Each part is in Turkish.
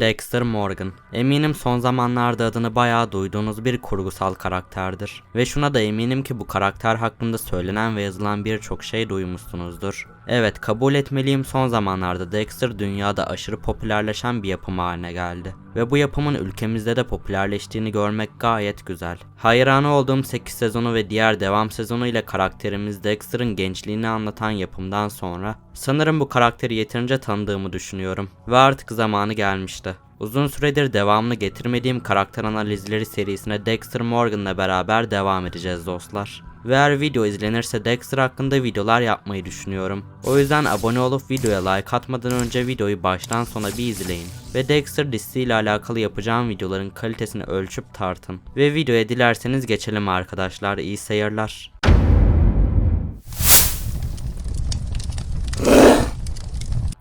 Dexter Morgan. Eminim son zamanlarda adını bayağı duyduğunuz bir kurgusal karakterdir. Ve şuna da eminim ki bu karakter hakkında söylenen ve yazılan birçok şey duymuşsunuzdur. Evet kabul etmeliyim son zamanlarda Dexter dünyada aşırı popülerleşen bir yapım haline geldi. Ve bu yapımın ülkemizde de popülerleştiğini görmek gayet güzel. Hayranı olduğum 8 sezonu ve diğer devam sezonu ile karakterimiz Dexter'ın gençliğini anlatan yapımdan sonra sanırım bu karakteri yeterince tanıdığımı düşünüyorum. Ve artık zamanı gelmişti. Uzun süredir devamını getirmediğim karakter analizleri serisine Dexter Morgan'la beraber devam edeceğiz dostlar. Ve eğer video izlenirse Dexter hakkında videolar yapmayı düşünüyorum. O yüzden abone olup videoya like atmadan önce videoyu baştan sona bir izleyin. Ve Dexter dizisiyle alakalı yapacağım videoların kalitesini ölçüp tartın. Ve videoya dilerseniz geçelim arkadaşlar. İyi seyirler.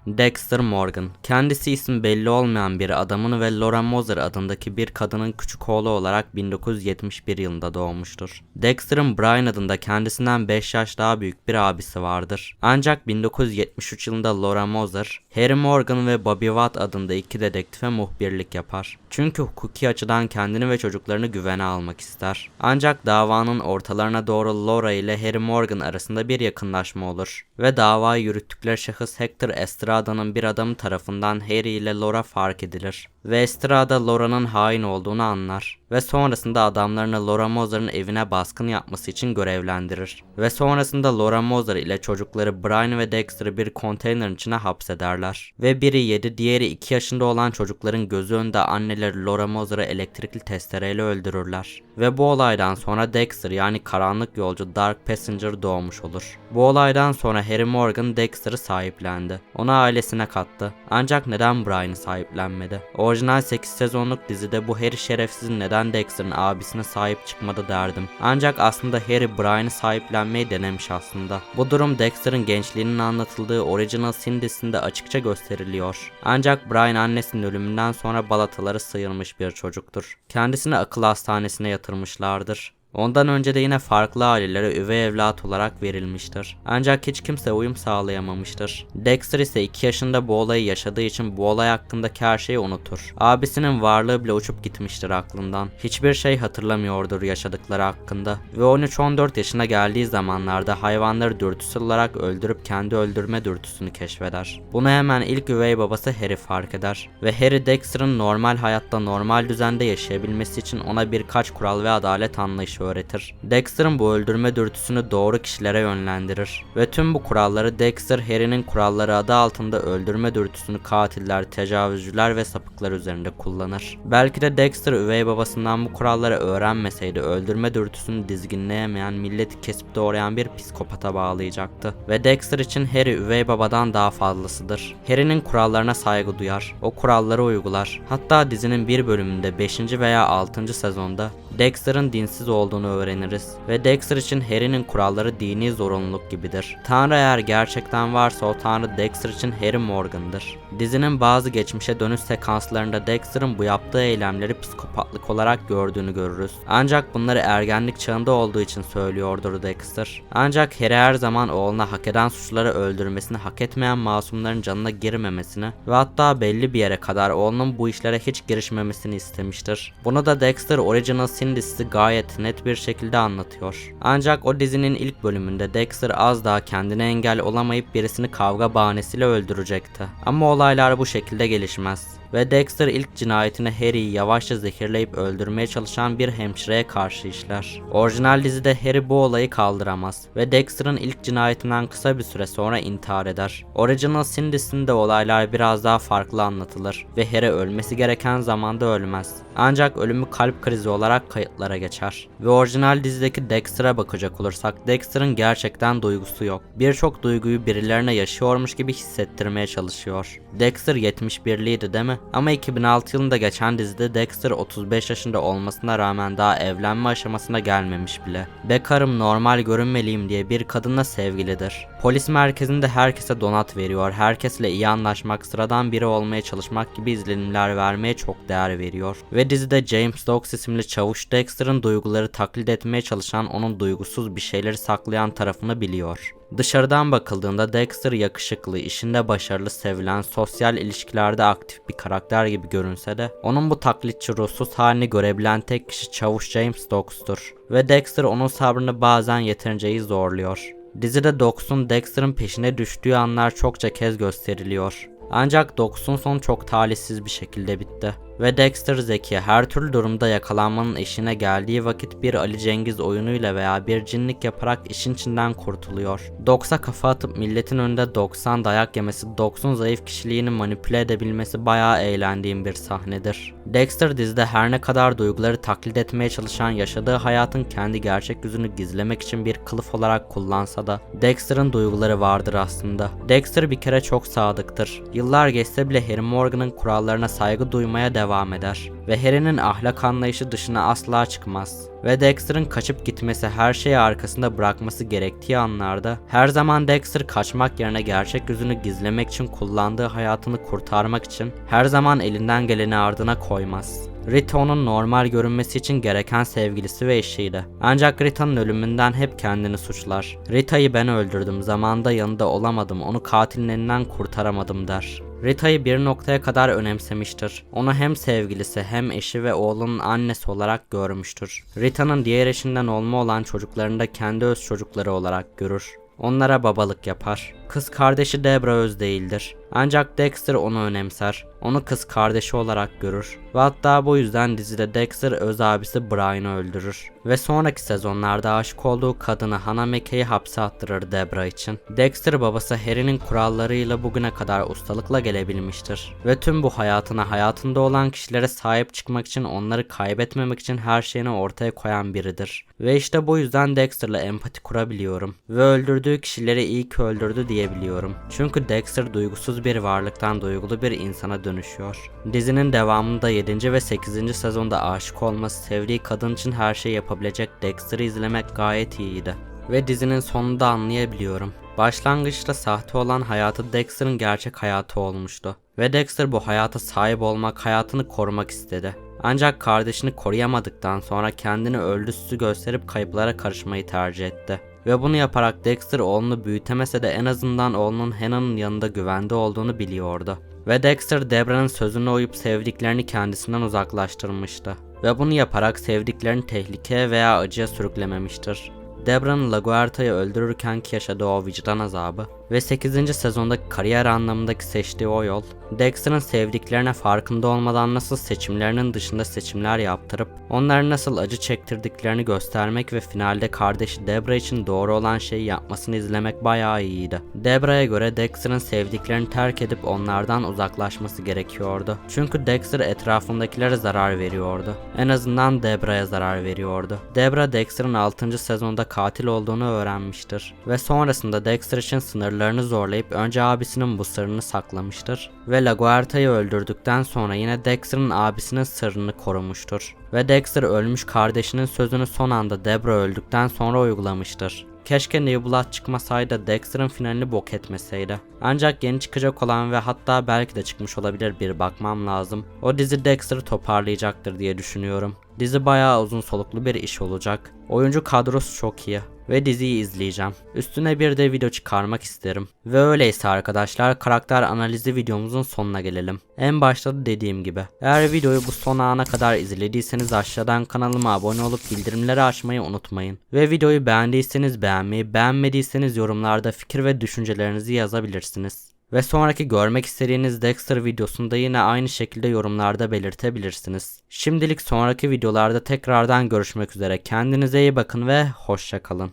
Dexter Morgan. Kendisi ismi belli olmayan bir adamın ve Laura Moser adındaki bir kadının küçük oğlu olarak 1971 yılında doğmuştur. Dexter'ın Brian adında kendisinden 5 yaş daha büyük bir abisi vardır. Ancak 1973 yılında Laura Moser, Harry Morgan ve Bobby Watt adında iki dedektife muhbirlik yapar. Çünkü hukuki açıdan kendini ve çocuklarını güvene almak ister. Ancak davanın ortalarına doğru Laura ile Harry Morgan arasında bir yakınlaşma olur ve davayı yürüttükleri şahıs Hector Estrada'nın bir adamı tarafından Harry ile Laura fark edilir ve Estrada Laura'nın hain olduğunu anlar ve sonrasında adamlarını Laura Moser'ın evine baskın yapması için görevlendirir ve sonrasında Laura Moser ile çocukları Brian ve Dexter'ı bir konteynerin içine hapsederler ve biri 7 diğeri 2 yaşında olan çocukların gözü önünde anneleri Laura Moser'ı elektrikli testereyle öldürürler ve bu olaydan sonra Dexter yani karanlık yolcu Dark Passenger doğmuş olur. Bu olaydan sonra Harry Morgan Dexter'ı sahiplendi. Onu ailesine kattı. Ancak neden Brian'ı sahiplenmedi? Orijinal 8 sezonluk dizide bu Harry şerefsizin neden Dexter'ın abisine sahip çıkmadı derdim. Ancak aslında Harry Brian'ı sahiplenmeyi denemiş aslında. Bu durum Dexter'ın gençliğinin anlatıldığı Original Sin dizisinde açıkça gösteriliyor. Ancak Brian annesinin ölümünden sonra balataları sıyırmış bir çocuktur. Kendisini akıl hastanesine yatırmışlardır. Ondan önce de yine farklı ailelere üvey evlat olarak verilmiştir. Ancak hiç kimse uyum sağlayamamıştır. Dexter ise 2 yaşında bu olayı yaşadığı için bu olay hakkındaki her şeyi unutur. Abisinin varlığı bile uçup gitmiştir aklından. Hiçbir şey hatırlamıyordur yaşadıkları hakkında. Ve 13-14 yaşına geldiği zamanlarda hayvanları dürtüsel olarak öldürüp kendi öldürme dürtüsünü keşfeder. Bunu hemen ilk üvey babası Harry fark eder. Ve Harry Dexter'ın normal hayatta normal düzende yaşayabilmesi için ona birkaç kural ve adalet anlayışı öğretir. Dexter'ın bu öldürme dürtüsünü doğru kişilere yönlendirir. Ve tüm bu kuralları Dexter Harry'nin kuralları adı altında öldürme dürtüsünü katiller, tecavüzcüler ve sapıklar üzerinde kullanır. Belki de Dexter üvey babasından bu kuralları öğrenmeseydi öldürme dürtüsünü dizginleyemeyen milleti kesip doğrayan bir psikopata bağlayacaktı. Ve Dexter için Harry üvey babadan daha fazlasıdır. Harry'nin kurallarına saygı duyar, o kuralları uygular. Hatta dizinin bir bölümünde 5. veya 6. sezonda Dexter'ın dinsiz olduğunu öğreniriz ve Dexter için Harry'nin kuralları dini zorunluluk gibidir. Tanrı eğer gerçekten varsa o Tanrı Dexter için Harry Morgan'dır. Dizinin bazı geçmişe dönüş sekanslarında Dexter'ın bu yaptığı eylemleri psikopatlık olarak gördüğünü görürüz. Ancak bunları ergenlik çağında olduğu için söylüyordur Dexter. Ancak Harry her zaman oğluna hak eden suçları öldürmesini, hak etmeyen masumların canına girmemesini ve hatta belli bir yere kadar oğlunun bu işlere hiç girişmemesini istemiştir. Bunu da Dexter Original Sin dizisi gayet net bir şekilde anlatıyor. Ancak o dizinin ilk bölümünde Dexter az daha kendine engel olamayıp birisini kavga bahanesiyle öldürecekti. Ama olaylar bu şekilde gelişmez ve Dexter ilk cinayetini Harry'i yavaşça zehirleyip öldürmeye çalışan bir hemşireye karşı işler. Orijinal dizide Harry bu olayı kaldıramaz ve Dexter'ın ilk cinayetinden kısa bir süre sonra intihar eder. Original Sin dizisinde olaylar biraz daha farklı anlatılır ve Harry ölmesi gereken zamanda ölmez. Ancak ölümü kalp krizi olarak kayıtlara geçer. Ve orijinal dizideki Dexter'a bakacak olursak Dexter'ın gerçekten duygusu yok. Birçok duyguyu birilerine yaşıyormuş gibi hissettirmeye çalışıyor. Dexter 71'liydi değil mi? Ama 2006 yılında geçen dizide Dexter 35 yaşında olmasına rağmen daha evlenme aşamasına gelmemiş bile. Bekarım normal görünmeliyim diye bir kadınla sevgilidir. Polis merkezinde herkese donat veriyor, herkesle iyi anlaşmak, sıradan biri olmaya çalışmak gibi izlenimler vermeye çok değer veriyor. Ve dizide James Dogs isimli çavuş Dexter'ın duyguları taklit etmeye çalışan onun duygusuz bir şeyleri saklayan tarafını biliyor. Dışarıdan bakıldığında Dexter yakışıklı, işinde başarılı, sevilen, sosyal ilişkilerde aktif bir karakter gibi görünse de onun bu taklitçi ruhsuz halini görebilen tek kişi Çavuş James Dox'tur ve Dexter onun sabrını bazen yeterince iyi zorluyor. Dizide Dox'un Dexter'ın peşine düştüğü anlar çokça kez gösteriliyor. Ancak Dox'un sonu çok talihsiz bir şekilde bitti. Ve Dexter zeki her türlü durumda yakalanmanın eşine geldiği vakit bir Ali Cengiz oyunuyla veya bir cinlik yaparak işin içinden kurtuluyor. Dox'a kafa atıp milletin önünde Dox'tan dayak yemesi, Dox'un zayıf kişiliğini manipüle edebilmesi bayağı eğlendiğim bir sahnedir. Dexter dizide her ne kadar duyguları taklit etmeye çalışan yaşadığı hayatın kendi gerçek yüzünü gizlemek için bir kılıf olarak kullansa da Dexter'ın duyguları vardır aslında. Dexter bir kere çok sadıktır. Yıllar geçse bile Harry Morgan'ın kurallarına saygı duymaya devam eder ve Harry'nin ahlak anlayışı dışına asla çıkmaz. Ve Dexter'ın kaçıp gitmesi her şeyi arkasında bırakması gerektiği anlarda her zaman Dexter kaçmak yerine gerçek yüzünü gizlemek için kullandığı hayatını kurtarmak için her zaman elinden geleni ardına koymaz. Rita onun normal görünmesi için gereken sevgilisi ve eşiydi. Ancak Rita'nın ölümünden hep kendini suçlar. Rita'yı ben öldürdüm, zamanında yanında olamadım, onu katilin elinden kurtaramadım der. Rita'yı bir noktaya kadar önemsemiştir. Onu hem sevgilisi hem eşi ve oğlunun annesi olarak görmüştür. Rita'nın diğer eşinden olma olan çocuklarını da kendi öz çocukları olarak görür. Onlara babalık yapar. Kız kardeşi Debra öz değildir. Ancak Dexter onu önemser. Onu kız kardeşi olarak görür. Ve hatta bu yüzden dizide Dexter öz abisi Brian'ı öldürür. Ve sonraki sezonlarda aşık olduğu kadını Hannah McKay'i hapse attırır Debra için. Dexter babası Harry'nin kurallarıyla bugüne kadar ustalıkla gelebilmiştir. Ve tüm bu hayatına hayatında olan kişilere sahip çıkmak için onları kaybetmemek için her şeyini ortaya koyan biridir. Ve işte bu yüzden Dexter'la empati kurabiliyorum. Ve öldürdüğü kişileri iyi ki öldürdü diyebiliyorum. Çünkü Dexter duygusuz bir varlıktan duygulu bir insana dönüşüyor. Dizinin devamında 7. ve 8. sezonda aşık olması, sevdiği kadın için her şey yapabilecek Dexter'ı izlemek gayet iyiydi. Ve dizinin sonunda anlayabiliyorum. Başlangıçta sahte olan hayatı Dexter'ın gerçek hayatı olmuştu. Ve Dexter bu hayata sahip olmak, hayatını korumak istedi. Ancak kardeşini koruyamadıktan sonra kendini öldüsüzü gösterip kayıplara karışmayı tercih etti. Ve bunu yaparak Dexter oğlunu büyütemese de en azından oğlunun Hannah'nın yanında güvende olduğunu biliyordu. Ve Dexter Debra'nın sözüne uyup sevdiklerini kendisinden uzaklaştırmıştı. Ve bunu yaparak sevdiklerini tehlikeye veya acıya sürüklememiştir. Debra'nın LaGuerta'yı öldürürkenki yaşadığı o vicdan azabı ve 8. sezondaki kariyer anlamındaki seçtiği o yol, Dexter'ın sevdiklerine farkında olmadan nasıl seçimlerinin dışında seçimler yaptırıp onların nasıl acı çektirdiklerini göstermek ve finalde kardeşi Debra için doğru olan şeyi yapmasını izlemek bayağı iyiydi. Debra'ya göre Dexter'ın sevdiklerini terk edip onlardan uzaklaşması gerekiyordu. Çünkü Dexter etrafındakilere zarar veriyordu. En azından Debra'ya zarar veriyordu. Debra Dexter'ın 6. sezonda katil olduğunu öğrenmiştir ve sonrasında Dexter için sınırlı sırlarını zorlayıp önce abisinin bu sırrını saklamıştır ve LaGuerta'yı öldürdükten sonra yine Dexter'ın abisinin sırrını korumuştur. Ve Dexter ölmüş kardeşinin sözünü son anda Debra öldükten sonra uygulamıştır. Keşke Nebula çıkmasaydı Dexter'ın finalini bok etmeseydi. Ancak yeni çıkacak olan ve hatta belki de çıkmış olabilir bir bakmam lazım. O dizi Dexter'ı toparlayacaktır diye düşünüyorum. Dizi bayağı uzun soluklu bir iş olacak. Oyuncu kadrosu çok iyi ve diziyi izleyeceğim. Üstüne bir de video çıkarmak isterim. Ve öyleyse arkadaşlar karakter analizi videomuzun sonuna gelelim. En başta da dediğim gibi. Eğer videoyu bu son ana kadar izlediyseniz aşağıdan kanalıma abone olup bildirimleri açmayı unutmayın. Ve videoyu beğendiyseniz beğenmeyi, beğenmediyseniz yorumlarda fikir ve düşüncelerinizi yazabilirsiniz. Ve sonraki görmek istediğiniz Dexter videosunu da yine aynı şekilde yorumlarda belirtebilirsiniz. Şimdilik sonraki videolarda tekrardan görüşmek üzere. Kendinize iyi bakın ve hoşça kalın.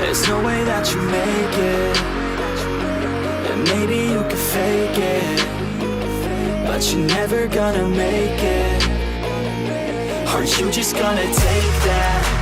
There's. Are you just gonna take that?